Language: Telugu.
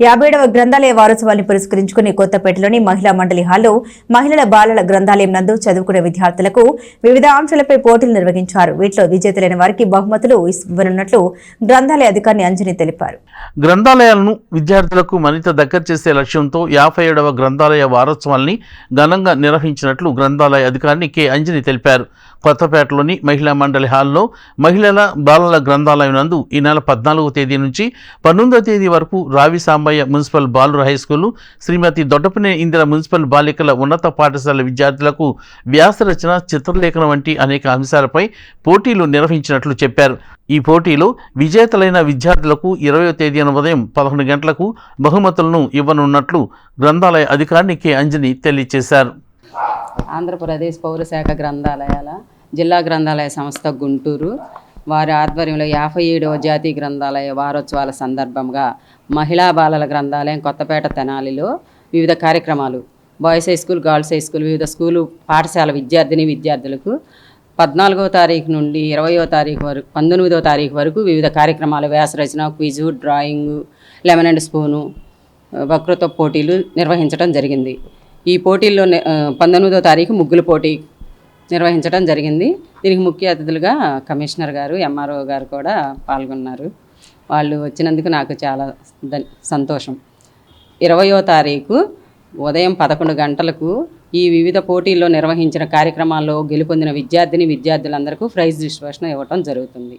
యాభైడవ గ్రంథాలయ వారోత్సవాన్ని పురస్కరించుకుని కొత్తపేటలోని మహిళా మండలి హాల్లో మహిళల బాలల గ్రంథాలయం నందు చదువుకునే విద్యార్థులకు వివిధ అంశాలపై పోటీలు నిర్వహించారు. వీటిలో విజేతలైన వారికి బహుమతులు ఇవ్వనున్నట్లు గ్రంథాలయ అధికారి అంజని తెలిపారు. గ్రంథాలయాలను విద్యార్థులకు మరింత దగ్గర చేసే లక్ష్యంతో యాభై ఏడవ గ్రంథాలయ వారోత్సవాల్ని ఘనంగా నిర్వహించినట్లు గ్రంథాలయ అధికారిని కె అంజని తెలిపారు. కొత్తపేటలోని మహిళా మండలి హాల్లో మహిళల బాలల గ్రంథాలయం నందు ఈ నెల పద్నాలుగో తేదీ నుంచి పంతొమ్మిదో తేదీ వరకు రావి సాంబయ్య మున్సిపల్ బాలుర high school Shrimati Doddapaneni Indira municipal బాలికల ఉన్నత పాఠశాల విద్యార్థులకు వ్యాసరచన చిత్రలేఖనం వంటి అనేక అంశాలపై పోటీలు నిర్వహించినట్లు చెప్పారు. ఈ పోటీలో విజేతలైన విద్యార్థులకు ఇరవై తేదీన ఉదయం పదకొండు గంటలకు బహుమతులను ఇవ్వనున్నట్లు గ్రంథాలయ అధికారిని కె. అంజని తెలియజేశారు ఆంధ్రప్రదేశ్ పౌరశాఖ గ్రంథాలయాల జిల్లా గ్రంథాలయ సంస్థ గుంటూరు. వారి ఆధ్వర్యంలో యాభై ఏడవ జాతీయ గ్రంథాలయ వారోత్సవాల సందర్భంగా మహిళా బాలల గ్రంథాలయం కొత్తపేట తెనాలిలో వివిధ కార్యక్రమాలు. Boys high school girls high school వివిధ స్కూలు పాఠశాల విద్యార్థిని విద్యార్థులకు పద్నాలుగో తారీఖు నుండి ఇరవయో తారీఖు వరకు పంతొమ్మిదవ తారీఖు వరకు వివిధ కార్యక్రమాలు వ్యాసరచన quiz drawing lemon and spoon వక్రత్వ పోటీలు నిర్వహించడం జరిగింది. ఈ పోటీల్లో పంతొమ్మిదో తారీఖు ముగ్గుల పోటీ నిర్వహించడం జరిగింది. దీనికి ముఖ్య అతిథులుగా కమిషనర్ గారు ఎంఆర్ఓ గారు కూడా పాల్గొన్నారు. వాళ్ళు వచ్చినందుకు నాకు చాలా సంతోషం. ఇరవయో తారీఖు ఉదయం పదకొండు గంటలకు ఈ వివిధ పోటీల్లో నిర్వహించిన కార్యక్రమాల్లో గెలుపొందిన విద్యార్థిని విద్యార్థులందరికీ ప్రైజ్ డిస్ట్రిబ్యూషన్ ఇవ్వటం జరుగుతుంది.